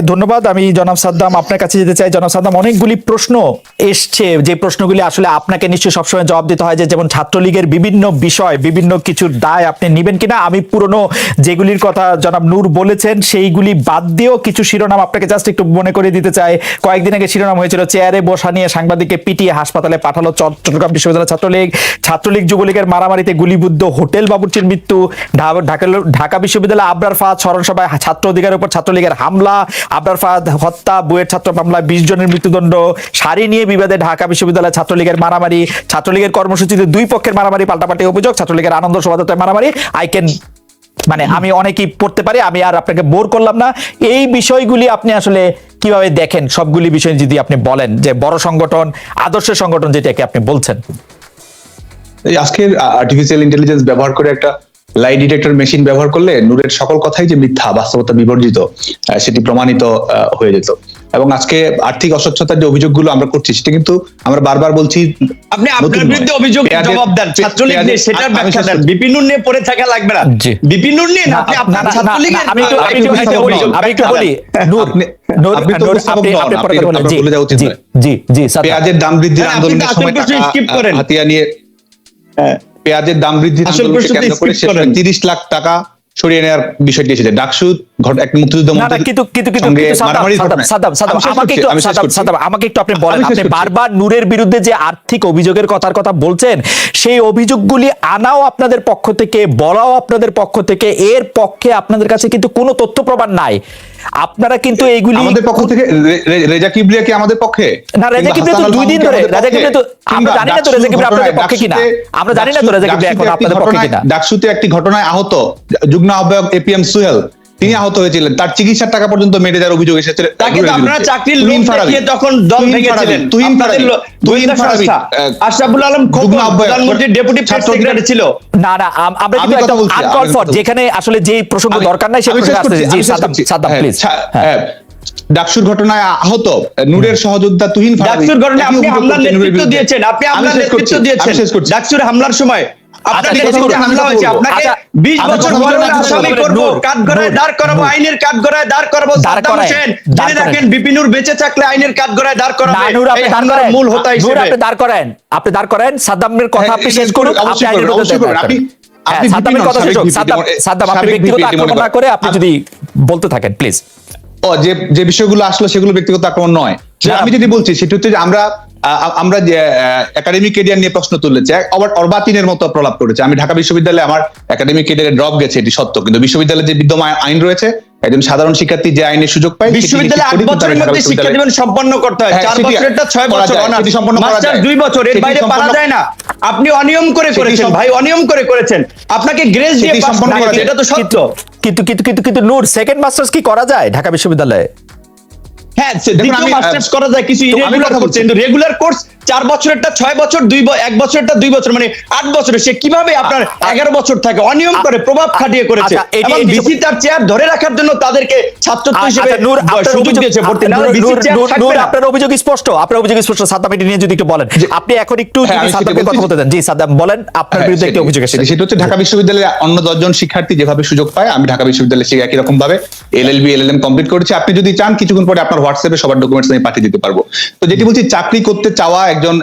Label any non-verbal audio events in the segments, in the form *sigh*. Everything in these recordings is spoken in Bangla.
ধন্যবাদ। আমি জনাব সাদ্দাম আপনার কাছে যেতে চাই। জনাব সাদ্দাম, অনেকগুলি প্রশ্ন এসছে। যে প্রশ্নগুলি আসলে আপনাকে নিশ্চয়ই সবসময় জবাব দিতে হয় যে, যেমন ছাত্রলীগের বিভিন্ন বিষয়, বিভিন্ন কিছুর দায় আপনি নেবেন কিনা? আমি পুরনো যেগুলির কথা জনাব নূর বলেছেন, সেইগুলি বাদ দিয়েও কিছু শিরোনাম আপনাকে জাস্ট একটু মনে করে দিতে চাই। কয়েকদিন আগে শিরোনাম হয়েছিল, চেয়ারে বসা নিয়ে সাংবাদিককে পিটিয়ে হাসপাতালে পাঠালো চট্টগ্রাম বিশ্ববিদ্যালয় ছাত্রলীগ। ছাত্রলীগ যুবলীগের মারামারিতে গুলিবুদ্ধ হোটেল বাবুর্চির মৃত্যু। ঢাকা বিশ্ববিদ্যালয় আবরার ফাহাদ স্মরণ সভায় ছাত্র অধিকারের উপর ছাত্রলীগের হামলা। আবরার ফাহাদ হত্যা, বুয়েট ছাত্র মামলায় বিশ জনের মৃত্যুদণ্ড, সারি নিয়ে বিবাদে ঢাকা বিশ্ববিদ্যালয় ছাত্রলীগের মারামারি, ছাত্রলীগের কর্মসূচিতে দুই পক্ষের মারামারি, পাল্টাপাল্টি অভিযোগ, ছাত্রলীগের আনন্দ শোভাযাত্রায় মারামারি। আই ক্যান মানে আমি অনেকেই পড়তে পারি, আমি আর আপনাকে বোর করলাম না। এই বিষয়গুলি আপনি আসলে কীভাবে দেখেন? সবগুলি বিষয় যদি আপনি বলেন, যে বড় সংগঠন আদর্শ সংগঠন যেটাকে আপনি বলছেন। আজকের আর্টিফিশিয়াল ইন্টেলিজেন্স ব্যবহার করে একটা লাই ডিটেক্টর মেশিন ব্যবহার করলে নূরের সকল কথাই যে মিথ্যা বাস্তবতা বিবর্জিত সেটি প্রমাণিত আহ, হয়ে যেত। এবং আজকে আর্থিক অস্বচ্ছতার যে অভিযোগগুলো আমরা করছি সেটা কিন্তু আমরা বারবার বলছি আপনি আপনার বিরুদ্ধে অভিযোগ পেঁয়াজের- জবাব দেন। ছাত্রলীগ নিয়ে সেটার ব্যাখ্যা দেন। বিপিনুর নিয়ে পড়ে থাকা লাগবে না। জি। বিপিনুর নিয়ে না আপনি আপনার ছাত্রলীগের আমি একটু- আমি একটু- আমি একটু বলি, নূর আপনি- তো উপস্থাপক নন, আপনি আপনি- কথা বলেন। আপনার জি বলে যাওয়া জি জি জি সাদ্দাম। পেঁয়াজের দাম বৃদ্ধির তো আন্দোলনের সময় টাকা, হাতিয়া নিয়ে হ্যাঁ। পেঁয়াজের দাম করেন। তিরিশ লাখ টাকা সরিয়ে নেওয়ার বিষয়টি এসেছে। ডাকসু এক মুক্তিযুদ্ধ কিন্তু কিন্তু কিন্তু একটু আমাকে একটু আপনি বলেন। আপনি বারবার নূরের বিরুদ্ধে যে আর্থিক অভিযোগের কথার কথা বলছেন সেই অভিযোগগুলি আনাও আপনাদের পক্ষ থেকে বলাও আপনাদের পক্ষ থেকে এর পক্ষে আপনাদের কাছে কিন্তু কোনো তথ্য প্রমাণ নাই। আপনারা কিন্তু এইগুলি আমাদের পক্ষ থেকে রেজা কিবলিয়া কি আমাদের পক্ষে? না রেজা কিবলিয়া তো দুই দিন ধরে রেজা কিবলিয়া তো আমরা জানি না তো রেজা কিবলিয়া আপনাদের পক্ষে কিনা। আমরা জানি না তো রেজা কিবলিয়া এখন আপনাদের একটি পক্ষে ঘটনায়- কিনা। ডাকসুতে একটি ঘটনায় আহত যুগ্ম আহ্বায়ক এপিএম সুহেল তিনি আহত হয়েছিলেন। তার চিকিৎসার টাকা পর্যন্ত মেরে দেওয়ার অভিযোগ এসেছে তাকে তো আপনারা চাকরির দেখিয়ে তখন তুহিন ভেঙেছিলেন। তুহিন ফারাবি, তুহিন ফারাবি, আশরাফুল আলম খোকন প্রধানমন্ত্রীর ডেপুটি প্রেস সেক্রেটারি ছিল। না না আমরা কিন্তু আনকল ফর যেখানে আসলে যে প্রসঙ্গ দরকার নাই সে আমি প্রসঙ্গে করছি, জি। সাদ্দাম হ্যাঁ, প্লিজ হ্যাঁ, ডাকসুর ঘটনায় আহত নূরের সহযোদ্ধা তুহিন ফারাবি। ডাকসুর ঘটনায় আপনি হামলার নেতৃত্ব দিয়েছেন আপনি হামলার নেতৃত্ব দিয়েছেন। আমি শেষ করছি। ডাকসুর হামলার সময় আপনার কথা হামলা হয়েছে আপনাকে বিশ বছর কথা ধরে বলব, আসামি করব। নূর, কাঠ গড়ায় নূর, দাঁড় করাবো আইনের কাঠ দাঁড় করাবো সাদ্দাম হোসেন জেনে রাখেন বিপিনুর বেঁচে থাকলে আইনের কাঠ দাঁড় করাবে আপনি এই দাঁড় হামলার করেন। মূল হোতা হিসেবে আপনি দাঁড় করেন আপনি দাঁড় করেন সাদ্দামের কথা হ্যাঁ, আপনি শেষ করুন আপনি আইনের আপনি-। হ্যাঁ, সাদ্দামের কথা শেষ সাদ্দাম সাদ্দাম আপনি ব্যক্তিগত আক্রমণ না করে আপনি যদি বলতে থাকেন প্লিজ। ও যে যে বিষয়গুলো আসলো সেগুলো ব্যক্তিগত আক্রমণ নয়। আমি যদি বলছি সেটি হচ্ছে আমরা আমরা যে একাডেমিক কেরিয়ার নিয়ে প্রশ্ন তুলেছে আবার অর্বাচীনের মতো প্রলাপ করেছে আমি ঢাকা বিশ্ববিদ্যালয়ে আমার একাডেমিক কেরিয়ারে ড্রপ গেছে এটি সত্য কিন্তু বিশ্ববিদ্যালয়ে যে বিদ্যমান আইন রয়েছে একজন সাধারণ শিক্ষার্থী যে আইনের সুযোগ পায় বিশ্ববিদ্যালয়ে আট নিশ্চিত করি, কিন্তু বছরের মধ্যে শিক্ষা জীবন সম্পন্ন করতে হয় হ্যাঁ, চার বছরেরটা ছয় বছর অনার্স সম্পন্ন করা দুই বছর এর সেটি বাইরে পারা যায় না আপনি অনিয়ম করে করেছেন ভাই অনিয়ম করে করেছেন আপনাকে গ্রেস দিয়ে সম্পন্ন করা এটা তো সত্য কিন্তু কিন্তু কিন্তু কিন্তু নূর সেকেন্ড মাস্টার্স কি করা যায় ঢাকা বিশ্ববিদ্যালয়ে হ্যাঁ সে- দেখুন, আমি, মাস্টার্স করা যায় কিছু ইরেগুলার কোর্স কিন্তু রেগুলার কোর্স চার বছরেরটা ছয় বছর দুই এক বছরেরটা দুই বছর মানে আট বছরে সে কীভাবে আপনার এগারো বছর থাকে অনিয়ম করে প্রভাব খাটিয়ে করেছে। আচ্ছা, এবং বিসি তার চেয়ার ধরে রাখার জন্য তাদেরকে ছাত্রত্ব হিসেবে আচ্ছা, সুযোগ দিয়েছে ভর্তি। না। আপনার অভিযোগ স্পষ্ট? আপনার অভিযোগ স্পষ্ট সাদ্দাম এটি নিয়ে যদি একটু বলেন। আপনি এখন একটু হ্যাঁ, যদি সাদ্দামকে কথা। বলতে দেন জি সাদ্দাম বলেন আপনার হ্যাঁ, বিরুদ্ধে একটি অভিযোগ এসেছে। সেটা হচ্ছে ঢাকা বিশ্ববিদ্যালয়ের অন্য দশজন শিক্ষার্থী যেভাবে সুযোগ পায় আমি ঢাকা বিশ্ববিদ্যালয়ে শিখে একই রকম ভাবে এলএলবি এলএলএম কমপ্লিট করেছি। আপনি যদি চান কিছুক্ষণ পরে আপনার হোয়াটসঅ্যাপে সবার ডকুমেন্টস আমি পাঠিয়ে দিতে পারব। তো যেটি বলছি, চাকরি করতে চাওয়া একজন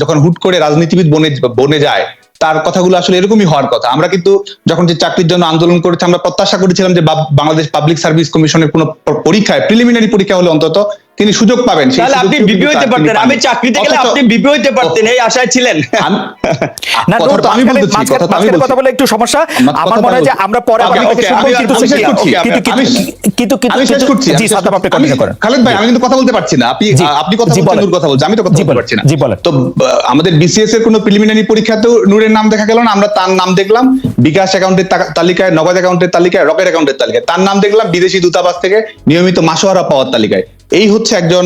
যখন হুট করে রাজনীতিবিদ বনে বনে যায়, তার কথাগুলো আসলে এরকমই হওয়ার কথা। আমরা কিন্তু যখন যে চাকরির জন্য আন্দোলন করেছি, আমরা প্রত্যাশা করেছিলাম যে বাংলাদেশ পাবলিক সার্ভিস কমিশনের কোনো পরীক্ষায় প্রিলিমিনারি পরীক্ষা হলে অন্তত তিনি সুযোগ পাবেন তাহলে আপনি বিপি হইতে পারতেন। আমি চাকরিতে গেলে আপনি বিপি হইতে পারতেন এই আশায় ছিলেন। না *laughs* কথা তো আমি বলতেছি, কথা আমি কথা বলে একটু সমস্যা। আমার মনে হয় যে আমরা পরে আবার শুনব, কিন্তু শেষ করছি। কিন্তু কিন্তু কিন্তু শেষ করছি জি আমি আপনি। কন্টিনিউ করেন। খালেদ ভাই আমি কিন্তু কথা বলতে পারছি না। আপনি আপনি কথা বলছেন নূর কথা বলছে আমি তো কথা বলতে বলেন। পারছি না। জি, বলেন। তো আমাদের বিসিএস এর কোনো প্রিলিমিনারি পরীক্ষাতেও নূরের নাম দেখা গেল না আমরা তার নাম দেখলাম। বিকাশ অ্যাকাউন্টের তালিকায় নগদ অ্যাকাউন্টের তালিকায় রকেট অ্যাকাউন্টের তালিকায়। তার নাম দেখলাম বিদেশি দূতাবাস থেকে নিয়মিত মাসোহারা পাওয়ার তালিকায়। এই হচ্ছে একজন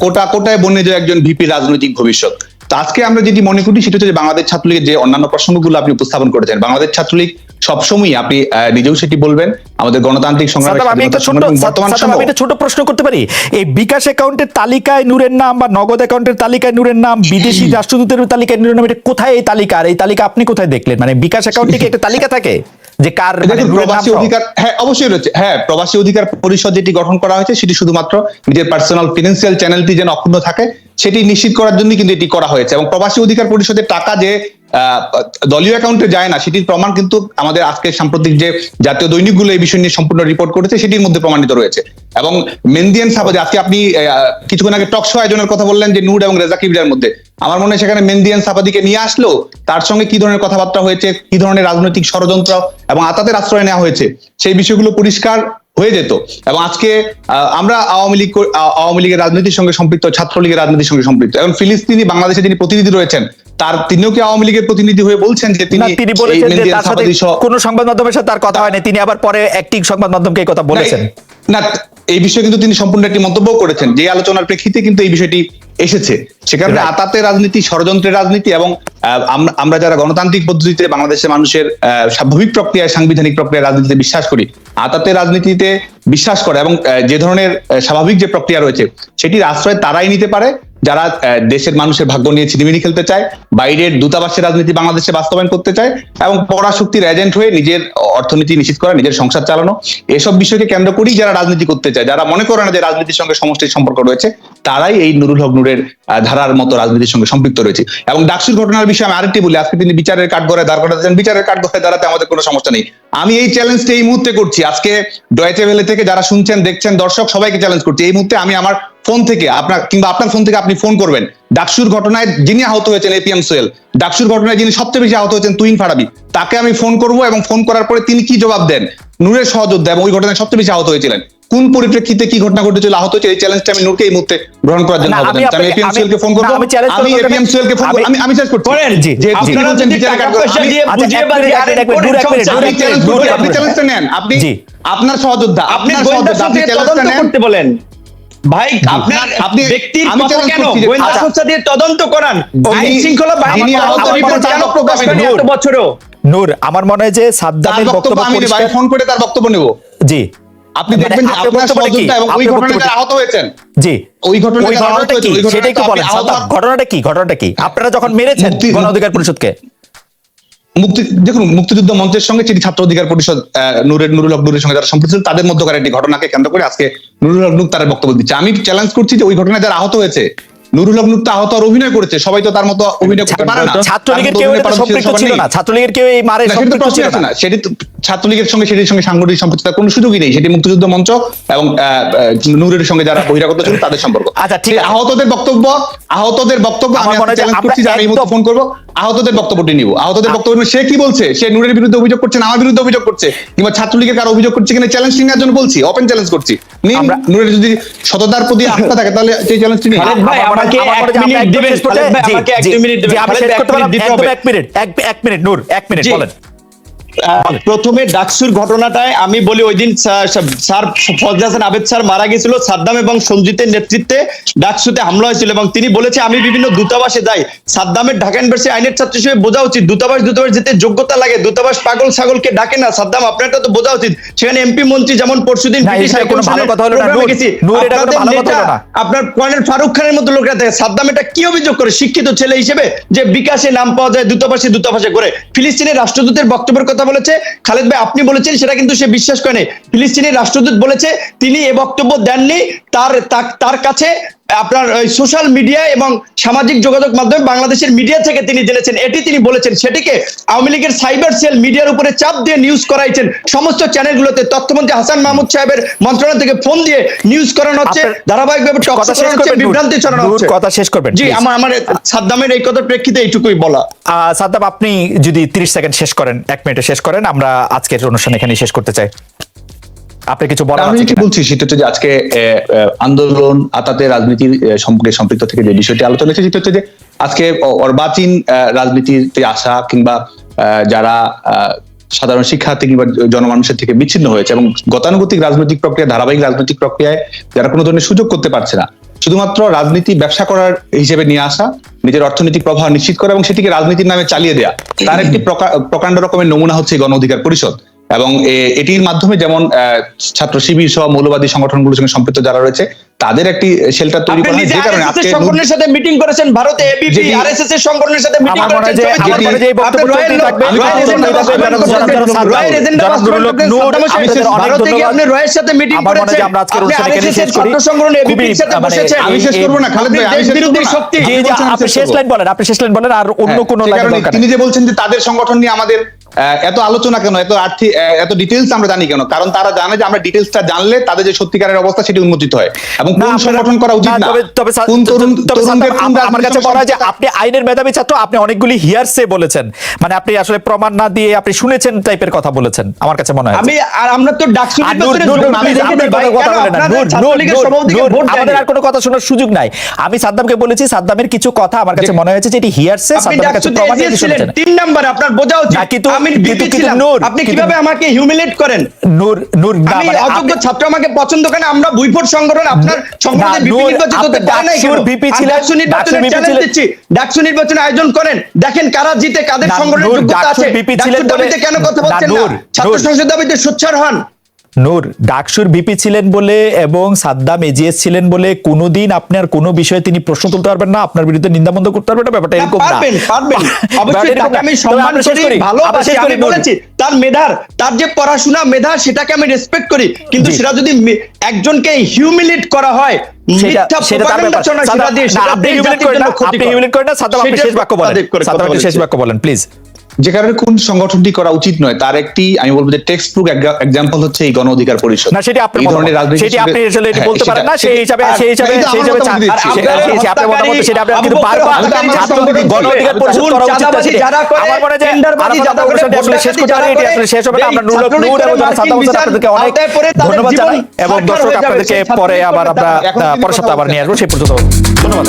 কোটা কোটায় বন্যে যে একজন ভিপি রাজনৈতিক ভবিষ্যৎ। তো আজকে আমরা যেটি মনে করি সেটা হচ্ছে বাংলাদেশ ছাত্রলীগের যে অন্যান্য প্রসঙ্গগুলো আপনি উপস্থাপন করেছেন বাংলাদেশ ছাত্রলীগ সবসময় আপনি নিজেও সেটি বলবেন আমাদের গণতান্ত্রিক সংগ্রাম আমি একটা ছোট প্রশ্ন করতে পারি। এই বিকাশ অ্যাকাউন্টের তালিকায় নূরের নাম বা নগদ অ্যাকাউন্টের তালিকায় নূরের নাম বিদেশি রাষ্ট্রদূতের তালিকায় নূরের নাম এটা কোথায় এই তালিকা? আর এই তালিকা আপনি কোথায় দেখলেন? মানে বিকাশ অ্যাকাউন্টে কি একটা তালিকা থাকে? যে কার মানে প্রবাসী অধিকার হ্যাঁ অবশ্যই রয়েছে। হ্যাঁ প্রবাসী অধিকার পরিষদ যেটি গঠন করা হয়েছে সেটি শুধুমাত্র নিজের পার্সোনাল ফিনান্সিয়াল চ্যানেলটি যেন অক্ষুণ্ণ থাকে সেটি নিশ্চিত করার জন্য কিন্তু এটি করা হয়েছে। এবং প্রবাসী অধিকার পরিষদের টাকা যে আহ, দলীয় অ্যাকাউন্টে যায় না সেটির প্রমাণ কিন্তু আমাদের আজকে সাম্প্রতিক যে জাতীয় দৈনিকগুলো এই বিষয় নিয়ে সম্পূর্ণ রিপোর্ট করেছে সেটির মধ্যে প্রমাণিত রয়েছে। এবং মেন্দিয়ান সাবাদে আজকে আপনি কিছুক্ষণ আগে টক শো আয়োজনের কথা বললেন যে নূর এবং রেজা কিবরিয়ার মধ্যে। আমার মনে হয় সেখানে মেন্দিয়ান সাপাদিকে নিয়ে আসলো তার সঙ্গে কি ধরনের কথাবার্তা হয়েছে কি ধরনের রাজনৈতিক ষড়যন্ত্র এবং আতাতের আশ্রয় নেওয়া হয়েছে সেই বিষয়গুলো পরিষ্কার হয়ে যেত। এবং আজকে আমরা আওয়ামী লীগ আওয়ামী লীগের রাজনীতির সঙ্গে সম্পৃক্ত ছাত্রলীগের রাজনীতির সঙ্গে সম্পৃক্ত। এবং ফিলিস্তিনি বাংলাদেশে যিনি প্রতিনিধি রয়েছেন তার তিনিও কি আওয়ামী লীগের প্রতিনিধি হয়ে বলছেন যে তিনি তিনি বলেছেন যে তার সাথে কোনো সংবাদ মাধ্যমের সাথে তার কথা হয়নি তিনি আবার পরে একটি সংবাদ মাধ্যমকে এই কথা বলেছেন। না এই বিষয়ে কিন্তু তিনি সম্পূর্ণ একটি মন্তব্য করেছেন। যে আলোচনার প্রেক্ষিতে কিন্তু এই বিষয়টি এসেছে। সে আতাতে. রাজনীতি ষড়যন্ত্রের রাজনীতি এবং আহ, আমরা- আমরা যারা গণতান্ত্রিক পদ্ধতিতে বাংলাদেশের মানুষের আহ, স্বাভাবিক প্রক্রিয়ায় সাংবিধানিক প্রক্রিয়ায় রাজনীতিতে বিশ্বাস করি আতাতে রাজনীতিতে বিশ্বাস করে এবং যে ধরনের স্বাভাবিক যে প্রক্রিয়া রয়েছে সেটির আশ্রয় তারাই নিতে পারে। যারা দেশের মানুষের ভাগ্য নিয়ে ছিনিমিনি খেলতে চায়, বাইরের দূতাবাসের রাজনীতি বাংলাদেশে বাস্তবায়ন করতে চায়, এবং পরাশক্তির এজেন্ট হয়ে নিজের অর্থনীতি নিশ্চিত করা, নিজের সংসার চালানো, এসব বিষয়কে কেন্দ্র করেই যারা রাজনীতি করতে চায়, যারা মনে করে না যে রাজনীতির সঙ্গে সমষ্টির সম্পর্ক রয়েছে, তারাই এই নুরুল হক নূরের ধারার মতো রাজনীতির সঙ্গে সম্পৃক্ত রয়েছে। এবং ডাকসুর ঘটনার বিষয়ে আমি আরেকটি বলি, আজকে তিনি বিচারের কাঠগড়ায় দাঁড় করাতেছেন বিচারের কাঠগড়ায় দাঁড়াতে আমাদের কোনো সমস্যা নেই। আমি এই চ্যালেঞ্জটা এই মুহূর্তে করছি, আজকে ডয়েচে ভেলে থেকে যারা শুনছেন, দেখছেন, দর্শক সবাইকে চ্যালেঞ্জ করছি। এই মুহূর্তে আমি আমার ফোন থেকে আপনার কিংবা আপনার ফোন থেকে আপনি ফোন করবেন। ডাকসুর ঘটনায় যিনি আহত হয়েছেন এপিএম সোহেল ডাকসুর ঘটনায় যিনি সবচেয়ে বেশি আহত হয়েছেন তুইন ফারাবি তাকে আমি ফোন করব এবং ফোন করার পরে তিনি কি জবাব দেন? নূরের সহযোদ্ধা এবং ওই ঘটনায় সবচেয়ে বেশি আহত হয়েছিলেন। কোন পরিপ্রেক্ষিতে কি ঘটনা ঘটেছিল আহত হয়েছে এই চ্যালেঞ্জটা আমি নূরকে এই মুহূর্তে গ্রহণ করার জন্য না, আহ্বান আমি এপিএম সোহেলকে ফোন করব। আমি এপিএম সোহেলকে ফোন করব। আমি- আমি শেষ করছি। করেন। জি। আপনারা বলছেন বুঝিয়ে এক মিনিট, আপনি চ্যালেঞ্জটা নেন আপনি আপনার সহযোদ্ধা আপনি আপনার সহযোদ্ধা আপনি চ্যালেঞ্জটা নেন। করতে বলেন। ভাই আপনার আপনি- ব্যক্তির কথা কেন গোয়েন্দা। সংস্থা দিয়ে তদন্ত করান। আইন শৃঙ্খলা বাহিনী তদন্ত রিপোর্ট রিপোর্ট কেন প্রকাশ আমি এত বছরেও। নূর আমার মনে হয় যে সাদ্দামের বক্তব্য আমি ফোন করে তার বক্তব্য নেব। জি। আপনি মানে দেখবেন যে আপনার? সহযোদ্ধা এবং ওই ঘটনায় যারা আহত হয়েছেন। জি। ওই ঘটনাটা কি? সেটা একটু বলেন ঘটনাটা কি? ঘটনাটা কি? আপনারা যখন মেরেছেন গণ অধিকার পরিষদকে? মুক্তি, দেখুন, মুক্তিযুদ্ধ মঞ্চের সঙ্গে যেটি ছাত্র অধিকার পরিষদ নুরের নুরুল হক নূরের সঙ্গে যারা সম্পৃক্ত তাদের মধ্যকার একটি ঘটনাকে কেন্দ্র করে আজকে নুরুল হক তার বক্তব্য দিচ্ছে। আমি চ্যালেঞ্জ করছি যে ওই ঘটনায় যারা আহত হয়েছে নুরুল হক নূর তো আহত আর অভিনয় করেছে সবাই তো তার মতো অভিনয় করতে পারে না। ছাত্রলীগের কেউ সম্পৃক্ত ছিল না। ছাত্রলীগের কেউ এই মারে সম্পৃক্ত ছিল না। সেটি ছাত্রলীগের সঙ্গে সেটির সঙ্গে সাংগঠনিক সম্পৃক্ততার কোনো সুযোগই নেই। সেটি মুক্তিযুদ্ধ মঞ্চ এবং আহ, সঙ্গে যারা বহিরাগত ছিল তাদের সম্পর্ক। আচ্ছা, ঠিক আহতদের বক্তব্য আহতদের বক্তব্য আমি চ্যালেঞ্জ করছি যে আমি ফোন করব আহতদের বক্তব্যটি নিব। আহতদের বক্তব্য সে কি বলছে? সে নূরের বিরুদ্ধে অভিযোগ করছে না আমার বিরুদ্ধে অভিযোগ করছে? কিংবা ছাত্রলীগের কারও অভিযোগ করছে কিনা চ্যালেঞ্জ নেওয়ার জন্য বলছি ওপেন চ্যালেঞ্জ করছি। নূরের যদি সততার প্রতি আস্থা থাকে তাহলে সেই চ্যালেঞ্জটি নিন। আমাকে এক মিনিট দিবেন। আমাকে এক মিনিট দিবেন। এক মিনিট এক মিনিট এক- এক মিনিট নূর এক মিনিট। বলেন প্রথমে ডাকসুর ঘটনাটায় আমি বলি ওই দিন স্যার ফজল হাসান আবেদ স্যার মারা গেছিল। সাদ্দাম এবং সঞ্জিতের নেতৃত্বে ডাকসুতে হামলা হয়েছিল এবং তিনি বলেছে আমি বিভিন্ন দূতাবাসে যাই। সাদ্দামের ঢাকা ইউনিভার্সিটি আইনের ছাত্র হিসেবে বোঝা উচিত দূতাবাস দূতাবাস যেতে যোগ্যতা লাগে। দূতাবাস পাগল ছাগলকে ডাকে না। সাদ্দাম আপনারটা তো বোঝা উচিত। সেখানে এমপি মন্ত্রী যেমন পরশুদিন ব্রিটিশ। আপনার কর্নেল ফারুক খানের মতো লোকরা থাকে সাদ্দাম এটা কি অভিযোগ করে? শিক্ষিত ছেলে হিসেবে যে বিকাশে নাম পাওয়া যায় দূতাবাসে দূতাবাসে করে। ফিলিস্তিনের রাষ্ট্রদূতের বক্তব্যের কথা বলেছে। খালেদ ভাই, আপনি বলেছেন, সেটা কিন্তু সে বিশ্বাস করে ফিলিস্তিনি রাষ্ট্রদূত বলেছে, তিনি এ বক্তব্য দেননি তার- তার কাছে আপনার সোশ্যাল মিডিয়া এবং সামাজিক যোগাযোগ মাধ্যমে বাংলাদেশের মিডিয়া থেকে তিনি জেনেছেন। এটি তিনি বলেছেন সেটিকে আওয়ামী লীগের সাইবার সেল মিডিয়ার উপরে চাপ দিয়ে নিউজ করাইছেন। সমস্ত চ্যানেলগুলোতে তথ্যমন্ত্রী হাসান মাহমুদ সাহেবের মন্ত্রণালয় থেকে ফোন দিয়ে নিউজ করানো হচ্ছে। ধারাবাহিকভাবে করানো হচ্ছে করবেন, বিভ্রান্তি ছড়ানো হচ্ছে। কথা শেষ করবেন, জি আমার আমার সাদ্দামের এই কথার প্রেক্ষিতে এইটুকুই বলা। আহ, সাদ্দাম আপনি যদি 30 সেকেন্ড শেষ করেন এক মিনিটে শেষ করেন আমরা আজকের অনুষ্ঠান এখানে শেষ করতে চাই। আপনি কিছু বলার আমি কি বলছি সেটা হচ্ছে যে আজকে আন্দোলন আতাতে রাজনীতির সম্পর্কে সম্পৃক্ত থেকে যে বিষয়টি আলোচনা হয়েছে সেটা হচ্ছে যে আজকে অর্বাচীন রাজনীতিতে আসা কিংবা যারা সাধারণ শিক্ষার্থী কিংবা জনমানুষের থেকে বিচ্ছিন্ন হয়েছে এবং গতানুগতিক রাজনৈতিক প্রক্রিয়া ধারাবাহিক রাজনৈতিক প্রক্রিয়ায় যারা কোনো ধরনের সুযোগ করতে পারছে না শুধুমাত্র রাজনীতি ব্যবসা করার হিসেবে নিয়ে আসা নিজের অর্থনৈতিক প্রভাব নিশ্চিত করা এবং সেটিকে রাজনীতির নামে চালিয়ে দেয়া তার একটি প্রকা- প্রকাণ্ড রকমের নমুনা হচ্ছে গণ অধিকার পরিষদ। এবং এটির মাধ্যমে যেমন আহ, ছাত্র শিবির সহ মৌলবাদী সংগঠনগুলোর সঙ্গে সম্পৃক্ত যারা রয়েছে তাদের একটি শেল্টার তৈরি করা হয় যে কারণে আজকে সংগঠনের সাথে মিটিং করেছেন ভারতে এবিপি আরএসএস এর সংগঠনের সাথে মিটিং করেছেন যে আমার মনে হয় যে এই বক্তব্য থাকবে কথা এজেন্ডা বাস্তবায়ন আমি ভারতে গিয়ে আপনি। রয়্যালের সাথে মিটিং যে করেছেন আমরা আপনি অনুষ্ঠান এখানে এর শেষ করি। ছাত্র সংগঠন এবিপির সাথে মানে, বসেছেন। আমি শেষ করব না, খালেদ ভাই, আমি শেষ বিরোধী শক্তি। আমি আপনি শেষ লাইন বলেন আপনি শেষ লাইন বলেন আর অন্য হ্যাঁ, কোনো লাইন কারণে দরকার তিনি যে বলছেন যে তাদের সংগঠন নিয়ে আমাদের এত আলোচনা কেন? এত আর্থিক এত ডিটেলস আমরা জানি কেন? কারণ তারা জানে যে আমরা ডিটেলসটা জানলে তাদের যে সত্যিকারের অবস্থা সেটি উন্মোচিত হয়। এবং কোন সংগঠন করা উচিত না তবে কোন তরুণ তরুণদের আমার- কাছে হয় যে আপনি আইনের মেধাবী ছাত্র আপনি অনেকগুলি হিয়ারসে বলেছেন। মানে আপনি আসলে প্রমাণ না দিয়ে আপনি শুনেছেন টাইপের কথা বলেছেন আমার কাছে মনে হয়। আমি আর আমরা তো ডাকসু আমাদের আর কোনো কথা শোনার সুযোগ নাই। আমি সাদ্দামকে বলেছি সাদ্দামের কিছু কথা আমার কাছে মনে হয়েছে যে এটি হিয়ারসে সাদ্দামের কাছে প্রমাণ দিয়ে শুনেছেন। তিন নাম্বার আপনার বোঝা উচিত। কিন্তু- আমি কিন্তু- ছিলাম আপনি কীভাবে আমাকে হিউমিলেট করেন? নূর নূর আমি মানে অযোগ্য ছাত্র আমাকে পছন্দ করেন আমরা ভুইফোট সংগঠন আপনার সংগঠনে না, বিপি নূর, নির্বাচিত হতে পারে নাই কেন ডাকসুর ছিলেন, ডাকসু নির্বাচনের চ্যালেঞ্জ দিচ্ছি। ডাকসু নির্বাচনে আয়োজন করেন দেখেন কারা জিতে কাদের না, সংগঠনের যোগ্যতা আছে। ছিলেন দাবিতে কেন কথা বলছেন না? ছাত্র সংসদ দাবিতে সোচ্চার হন। নূর ডাকসুর ভিপি ছিলেন বলে এবং সাদ্দাম এজিএস ছিলেন বলে কোনোদিন আপনার কোনো বিষয়ে তিনি প্রশ্ন তুলতে পারবেন না আপনার বিরুদ্ধে নিন্দাবন্ধ করতে পারবেন না ব্যাপারটা এরকম না। পারবেন পারবেন। *laughs* অবশ্যই তাকে আমি সম্মান করি ভালোবাসি আমি বলেছি তার মেধার তার যে পড়াশোনা মেধা সেটাকে আমি রেসপেক্ট করি। কিন্তু সেটা যদি একজনকে হিউমিলেট করা হয় সেটা সেটা তার propaganda ব্যাপার। সাদ্দাম, না, আপনি দেশ হিউমিলেট করেন না আপনি হিউমিলেট করেন না সাদ্দাম আপনি শেষ বাক্য বলেন। সাদ্দাম আপনি শেষ বাক্য বলেন প্লিজ যে কারণে কোন সংগঠনটি করা উচিত নয় তার একটি আমি বলব যে টেক্সট বুক এক্সাম্পল হচ্ছে এই গণ অধিকার পরিষদ। না সেটি আপনার ধরনের রাজনৈতিক সেটি আপনি আসলে এটি হ্যাঁ, বলতে পারেন না সেই হিসাবে সেই হিসাবে সেই হিসাবে মতামত আপনারা সেটা আপনি কিন্তু বারবার গণ অধিকার পরিষদ করা উচিত। যারা করে, আমার মনে যে টেন্ডারবাজি যারা করে, আসলে শেষ করতে পারি এটি আসলে শেষ হবে না। আমরা নূর এবং আপনাদেরকে অনেক ধন্যবাদ জানাই। এবং দর্শক আপনাদেরকে পরে আবার আমরা পরের সপ্তাহে আবার নিয়ে আসব। সেই পর্যন্ত ধন্যবাদ।